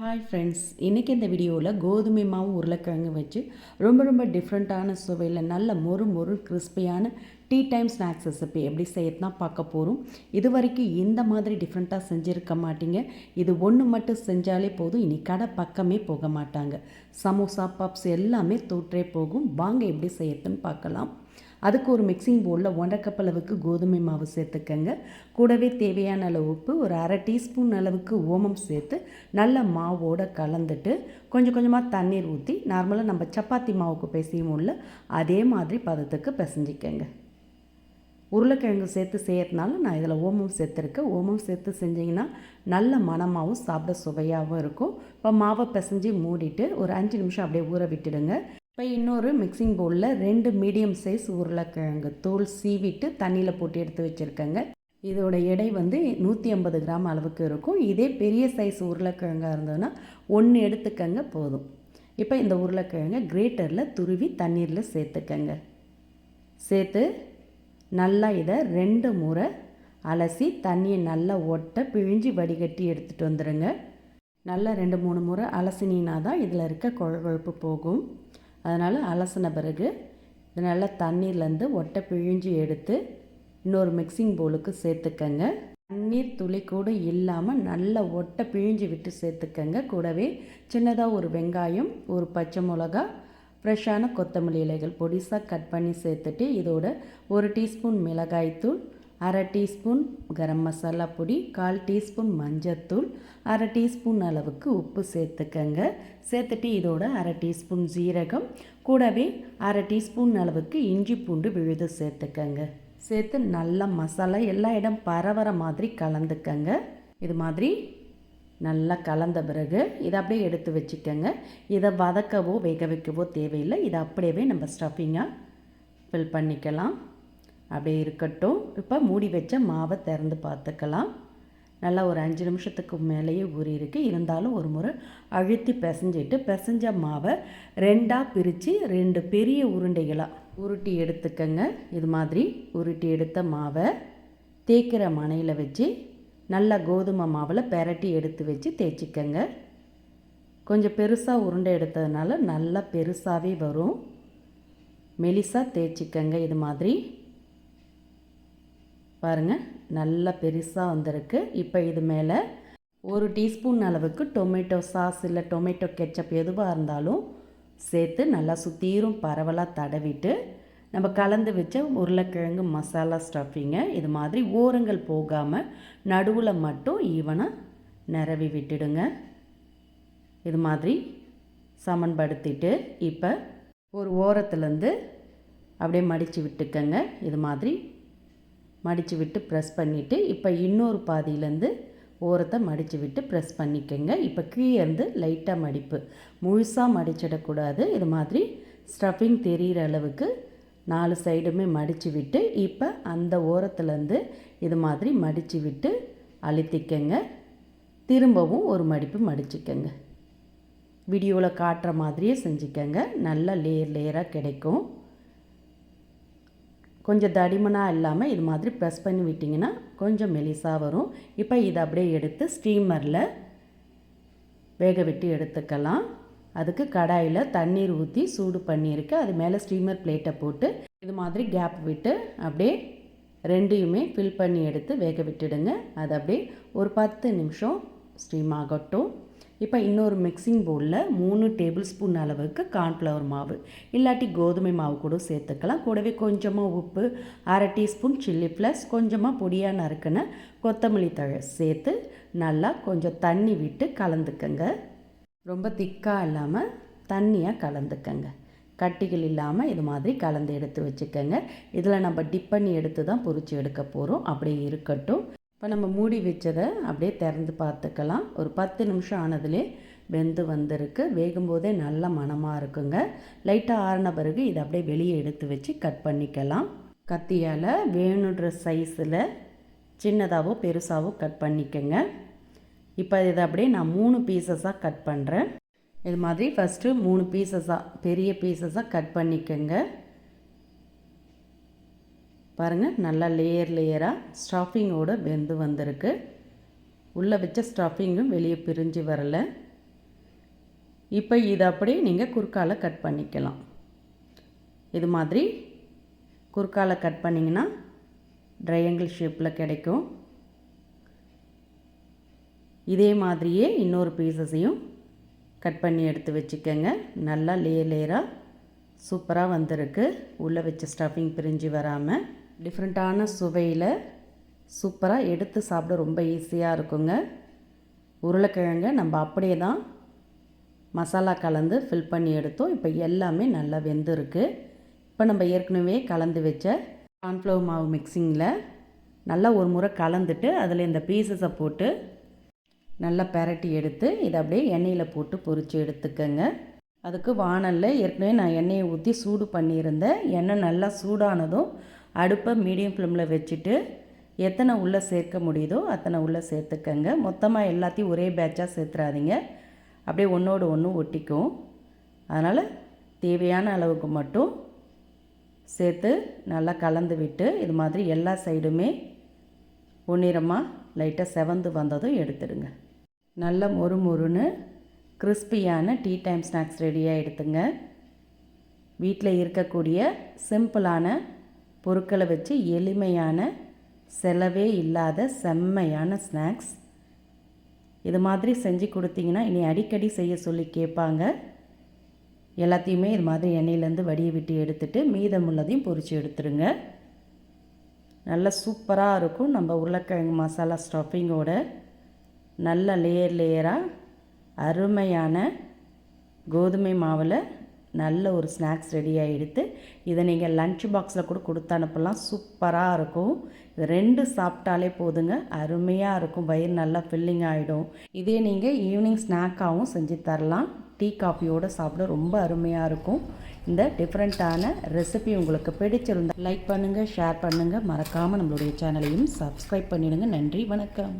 Hi friends இன்றைக்கி இந்த வீடியோவில் கோதுமை மாவு உருளைக்கிழங்கு வச்சு ரொம்ப ரொம்ப டிஃப்ரெண்ட்டான சுவையில் நல்ல மொறு மொறு கிறிஸ்பியான டீ டைம் ஸ்நாக்ஸ் ரெசிபி எப்படி செய்யறதுனா பார்க்க போகிறோம் இது வரைக்கும் இந்த மாதிரி டிஃப்ரெண்ட்டாக செஞ்சுருக்க மாட்டீங்க. இது ஒன்று மட்டும் செஞ்சாலே போதும். இனி கடை பக்கமே போக மாட்டாங்க. சமோசா பப்ஸ் எல்லாமே தோற்றே போகும். வாங்க எப்படி செய்யறதுன்னு பார்க்கலாம். அதுக்கு ஒரு மிக்சிங் பவுலில் ஒன்றரை கப் அளவுக்கு கோதுமை மாவு சேர்த்துக்கங்க. கூடவே தேவையான அளவு உப்பு ஒரு அரை டீஸ்பூன் அளவுக்கு ஓமம் சேர்த்து நல்ல மாவோடு கலந்துட்டு கொஞ்சம் கொஞ்சமாக தண்ணீர் ஊற்றி நார்மலாக நம்ம சப்பாத்தி மாவுக்கு பிசையும்ல அதே மாதிரி பதத்துக்கு பிசைஞ்சிக்கங்க. உருளைக்கிழங்கு சேர்த்து செய்யறதுனால நான் இதில் ஓமம் சேர்த்துருக்கேன். ஓமம் சேர்த்து செஞ்சிங்கன்னா நல்ல மணமாகவும் சாப்பிட சுவையாகவும் இருக்கும். இப்போ மாவை பிசைஞ்சு மூடிட்டு ஒரு அஞ்சு நிமிஷம் அப்படியே ஊற விட்டுடுங்க. இப்போ இன்னொரு மிக்சிங் பவுலில் ரெண்டு மீடியம் சைஸ் உருளைக்கிழங்கு தோல் சீவிட்டு தண்ணியில் போட்டு எடுத்து வச்சுருக்கேங்க. இதோட எடை வந்து நூற்றி ஐம்பது கிராம் அளவுக்கு இருக்கும். இதே பெரிய சைஸ் உருளைக்கிழங்காக இருந்ததுன்னா ஒன்று எடுத்துக்கங்க போதும். இப்போ இந்த உருளைக்கிழங்கை கிரேட்டரில் துருவி தண்ணீரில் சேர்த்துக்கங்க. சேர்த்து நல்லா இதை ரெண்டு முறை அலசி தண்ணியை நல்லா ஒட்ட பிழிஞ்சு வடிகட்டி எடுத்துகிட்டு வந்துடுங்க நல்லா ரெண்டு மூணு முறை அலசினா தான் இதில் இருக்க கொழ கொழுப்பு போகும். அதனால் அலசின பிறகு இது நல்லா தண்ணீர்லேருந்து ஒட்டை பிழிஞ்சு எடுத்து இன்னொரு மிக்சிங் பவுலுக்கு சேர்த்துக்கங்க. தண்ணீர் துளி கூட இல்லாமல் நல்லா ஒட்டை பிழிஞ்சு விட்டு சேர்த்துக்கங்க. கூடவே சின்னதாக ஒரு வெங்காயம் ஒரு பச்சை மிளகா ஃப்ரெஷ்ஷான கொத்தமல்லி இலைகள் பொடிசாக கட் பண்ணி சேர்த்துட்டு இதோட ஒரு டீஸ்பூன் மிளகாய்த்தூள் அரை டீஸ்பூன் கரம் மசாலா பொடி கால் டீஸ்பூன் மஞ்சத்தூள் அரை டீஸ்பூன் அளவுக்கு உப்பு சேர்த்துக்கங்க. சேர்த்துட்டு இதோட அரை டீஸ்பூன் ஜீரகம் கூடவே அரை டீஸ்பூன் அளவுக்கு இஞ்சி பூண்டு விழுது சேர்த்துக்கங்க. சேர்த்து நல்லா மசாலா எல்லா இடம் பரவற மாதிரி கலந்துக்கங்க. இது மாதிரி நல்லா கலந்த பிறகு இதை அப்படியே எடுத்து வச்சுக்கோங்க. இதை வதக்கவோ வேக வைக்கவோ தேவையில்லை. இதை அப்படியே நம்ம ஸ்டஃபிங்காக ஃபில் பண்ணிக்கலாம். அப்படியே இருக்கட்டும். இப்போ மூடி வச்ச மாவை திறந்து பார்த்துக்கலாம். நல்லா ஒரு அஞ்சு நிமிஷத்துக்கு மேலேயே ஊறி இருக்குது இருந்தாலும் ஒரு முறை அழுத்தி பிசைஞ்சிட்டு பிசைஞ்ச மாவை ரெண்டாக பிரித்து ரெண்டு பெரிய உருண்டைகளாக உருட்டி எடுத்துக்கங்க. இது மாதிரி உருட்டி எடுத்த மாவை தேய்க்கிற மனையில் வச்சு நல்லா கோதுமை மாவில் பெரட்டி எடுத்து வச்சு தேய்ச்சிக்கங்க. கொஞ்சம் பெருசாக உருண்டை எடுத்ததுனால நல்லா பெருசாகவே வரும். மெலிசாக தேய்ச்சிக்கங்க. இது மாதிரி பாருங்கள் நல்லா பெருசாக வந்திருக்கு. இப்போ இது மேலே ஒரு டீஸ்பூன் அளவுக்கு டொமேட்டோ சாஸ் இல்லை டொமேட்டோ கெச்சப் எதுவாக இருந்தாலும் சேர்த்து நல்லா சுத்தீரும் பரவலாக தடவிட்டு நம்ம கலந்து வச்ச உருளைக்கிழங்கு மசாலா ஸ்டஃபிங்கை இது மாதிரி ஓரங்கள் போகாமல் நடுவில் மட்டும் ஈவனாக நிரவி விட்டுடுங்க. இது மாதிரி சமன்படுத்திட்டு இப்போ ஒரு ஓரத்துலேருந்து அப்படியே மடித்து விட்டுக்கங்க. இது மாதிரி மடித்து விட்டு ப்ரெஸ் பண்ணிவிட்டு இப்போ இன்னொரு பாதியிலேருந்து ஓரத்தை மடித்து விட்டு ப்ரெஸ் பண்ணிக்கோங்க. இப்போ கீழேருந்து லைட்டாக மடிப்பு. முழுசாக மடிச்சிடக்கூடாது. இது மாதிரி ஸ்டஃபிங் தெரிகிற அளவுக்கு நாலு சைடுமே மடித்து விட்டு இப்போ அந்த ஓரத்துலேருந்து இது மாதிரி மடித்து விட்டு அழுத்திக்கங்க. திரும்பவும் ஒரு மடிப்பு மடிச்சுக்கங்க. வீடியோவில் காட்டுற மாதிரியே செஞ்சுக்கங்க. நல்லா லேயர் லேயராக கிடைக்கும். கொஞ்சம் தடிமனாக இல்லாமல் இது மாதிரி ப்ரெஸ் பண்ணி விட்டிங்கன்னா கொஞ்சம் மெலிசாக வரும். இப்போ இதை அப்படியே எடுத்து ஸ்டீமரில் வேக விட்டு எடுத்துக்கலாம். அதுக்கு கடாயில் தண்ணீர் ஊற்றி சூடு பண்ணியிருக்கு. அது மேலே ஸ்டீமர் பிளேட்டை போட்டு இது மாதிரி கேப் விட்டு அப்படியே ரெண்டையுமே ஃபில் பண்ணி எடுத்து வேக விட்டுடுங்க. அது அப்படியே ஒரு பத்து நிமிஷம் ஸ்டீம் ஆகட்டும். இப்போ இன்னொரு மிக்சிங் பவுலில் மூணு டேபிள் ஸ்பூன் அளவுக்கு கார்ன்ஃப்ளவர் மாவு இல்லாட்டி கோதுமை மாவு கூட சேர்த்துக்கலாம். கூடவே கொஞ்சமாக உப்பு அரை டீஸ்பூன் சில்லி ப்ளஸ் கொஞ்சமாக பொடியாக நறுக்கின கொத்தமல்லி தழை சேர்த்து நல்லா கொஞ்சம் தண்ணி விட்டு கலந்துக்கங்க. ரொம்ப திக்காக இல்லாமல் தண்ணியாக கலந்துக்கங்க. கட்டிகள் இல்லாமல் இது மாதிரி கலந்து எடுத்து வச்சுக்கோங்க. இதில் நம்ம டிப் பண்ணி எடுத்து தான் பொறிச்சு எடுக்க போகிறோம் அப்படியே இருக்கட்டும். இப்போ நம்ம மூடி வச்சதை அப்படியே திறந்து பார்த்துக்கலாம். ஒரு பத்து நிமிஷம் ஆனதுலே வெந்து வந்திருக்கு. வேகும்போதே நல்ல மனமாக இருக்குங்க. லைட்டாக ஆறின பிறகு இதை அப்படியே வெளியே எடுத்து வச்சு கட் பண்ணிக்கலாம். கத்தியால் வேணுன்ற சைஸில் சின்னதாகவோ பெருசாகவோ கட் பண்ணிக்கோங்க. இப்போ இதை அப்படியே நான் மூணு பீசஸாக கட் பண்ணுறேன் இது மாதிரி ஃபஸ்ட்டு மூணு பீசஸாக பெரிய பீசஸாக கட் பண்ணிக்கோங்க. பாருங்கள் நல்லா லேயர் லேயராக ஸ்டஃபிங்கோடு வெந்து வந்திருக்கு. உள்ளே வச்ச ஸ்டஃபிங்கும் வெளியே பிரிஞ்சு வரலை. இப்போ இது அப்படியே நீங்கள் குறுக்கால கட் பண்ணிக்கலாம். இது மாதிரி குறுக்கால கட் பண்ணிங்கன்னா ட்ரையாங்கிள் ஷேப்பில் கிடைக்கும். இதே மாதிரியே இன்னொரு பீசஸையும் கட் பண்ணி எடுத்து வச்சுக்கோங்க. நல்லா லேயர் லேயராக சூப்பராக வந்திருக்கு. உள்ளே வச்ச ஸ்டஃபிங் பிரிஞ்சு வராமல் டிஃப்ரெண்ட்டான சுவையில் சூப்பராக எடுத்து சாப்பிட ரொம்ப ஈஸியாக இருக்குங்க. உருளைக்கிழங்க நம்ம அப்படியே தான் மசாலா கலந்து ஃபில் பண்ணி எடுத்தோம். இப்போ எல்லாமே நல்லா வெந்திருக்கு. இப்போ நம்ம ஏற்கனவே கலந்து வச்ச கார்ன்ஃப்ளவர் மாவு மிக்சிங்கில் நல்லா ஒரு முறை கலந்துட்டு அதில் இந்த பீசஸை போட்டு நல்லா பெரட்டி எடுத்து இதை அப்படியே எண்ணெயில் போட்டு பொரித்து எடுத்துக்கோங்க. அதுக்கு வானலில் ஏற்கனவே நான் எண்ணெயை ஊற்றி சூடு பண்ணியிருந்தேன். எண்ணெய் நல்லா சூடானதும் அடுப்பை மீடியம் ஃப்ளேமில் வச்சுட்டு எத்தனை உள்ளே சேர்க்க முடியுதோ அத்தனை உள்ளே சேர்த்துக்கங்க. மொத்தமாக எல்லாத்தையும் ஒரே பேட்சாக சேர்த்துறாதீங்க. அப்படியே ஒன்றோடு ஒன்று ஒட்டிக்கும். அதனால் தேவையான அளவுக்கு மட்டும் சேர்த்து நல்லா கலந்து விட்டு இது மாதிரி எல்லா சைடுமே பொன்னிறமாக லைட்டாக செவந்து வந்ததும் எடுத்துடுங்க. நல்ல மொறு மொறுன்னு கிறிஸ்பியான டீ டைம் ஸ்நாக்ஸ் ரெடியாக எடுத்துங்க. வீட்டில் இருக்கக்கூடிய சிம்பிளான பொருட்களை வச்சு எளிமையான செலவே இல்லாத செம்மையான ஸ்நாக்ஸ். இது மாதிரி செஞ்சு கொடுத்தீங்கன்னா இனி அடிக்கடி செய்ய சொல்லி கேட்பாங்க. எல்லாத்தையுமே இது மாதிரி எண்ணெயிலேருந்து வடியை விட்டு எடுத்துட்டு மீதமுள்ளதையும் பொரித்து எடுத்துருங்க. நல்ல சூப்பராக இருக்கும். நம்ம உருளைக்கிழங்கு மசாலா ஸ்டஃபிங்கோட நல்ல லேயர் லேயராக அருமையான கோதுமை மாவில் நல்ல ஒரு ஸ்நாக்ஸ் ரெடியாக எடுத்து இதை நீங்கள் லன்ச் பாக்ஸில் கூட கொடுத்து அனுப்பலாம். சூப்பராக இருக்கும். இது ரெண்டு சாப்பிட்டாலே போதுங்க. அருமையாக இருக்கும். வயிறு நல்லா ஃபில்லிங் ஆகிடும் இதே நீங்கள் ஈவினிங் ஸ்நாக்காகவும் செஞ்சு தரலாம். டீ காஃபியோடு சாப்பிட ரொம்ப அருமையாக இருக்கும். இந்த டிஃப்ரெண்ட்டான ரெசிபி உங்களுக்கு பிடிச்சிருந்தா லைக் பண்ணுங்கள் ஷேர் பண்ணுங்கள் மறக்காமல் நம்மளுடைய சேனலையும் சப்ஸ்கிரைப் பண்ணிடுங்க. நன்றி வணக்கம்.